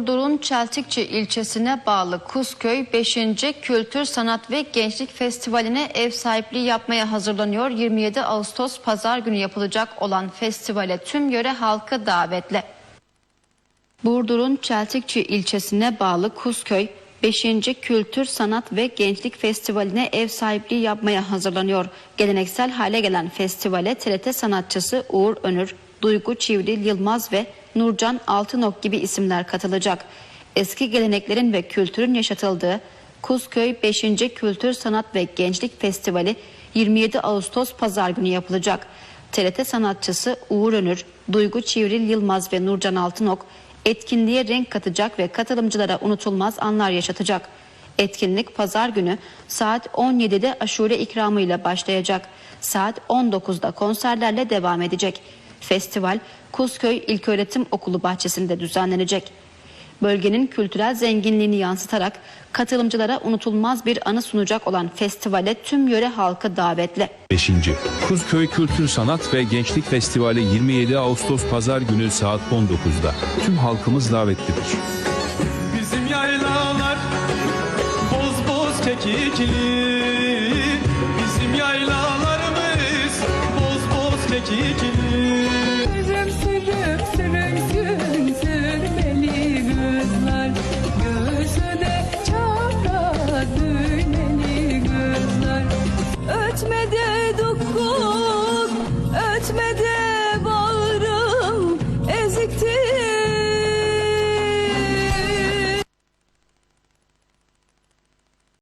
Burdur'un Çeltikçi ilçesine bağlı Kuzköy 5. Kültür, Sanat ve Gençlik Festivali'ne ev sahipliği yapmaya hazırlanıyor. 27 Ağustos Pazar günü yapılacak olan festivale tüm yöre halkı davetli. Burdur'un Çeltikçi ilçesine bağlı Kuzköy 5. Kültür, Sanat ve Gençlik Festivali'ne ev sahipliği yapmaya hazırlanıyor. Geleneksel hale gelen festivale TRT sanatçısı Uğur Önür, Duygu Çivril Yılmaz ve Nurcan Altınok gibi isimler katılacak. Eski geleneklerin ve kültürün yaşatıldığı Kuzköy 5. Kültür, Sanat ve Gençlik Festivali 27 Ağustos Pazar günü yapılacak. TRT sanatçısı Uğur Önür, Duygu Çivril Yılmaz ve Nurcan Altınok etkinliğe renk katacak ve katılımcılara unutulmaz anlar yaşatacak. Etkinlik pazar günü saat 17'de aşure ikramıyla başlayacak. Saat 19'da konserlerle devam edecek. Festival Kuzköy İlköğretim Okulu bahçesinde düzenlenecek. Bölgenin kültürel zenginliğini yansıtarak katılımcılara unutulmaz bir anı sunacak olan festivale tüm yöre halkı davetli. 5. Kuzköy Kültür Sanat ve Gençlik Festivali 27 Ağustos Pazar günü saat 19'da. Tüm halkımız davetlidir. Bizim yaylalar boz boz kekikli Bizim yaylalarımız boz boz kekikli Ötmede dokun, ötme de bağrım eziktir.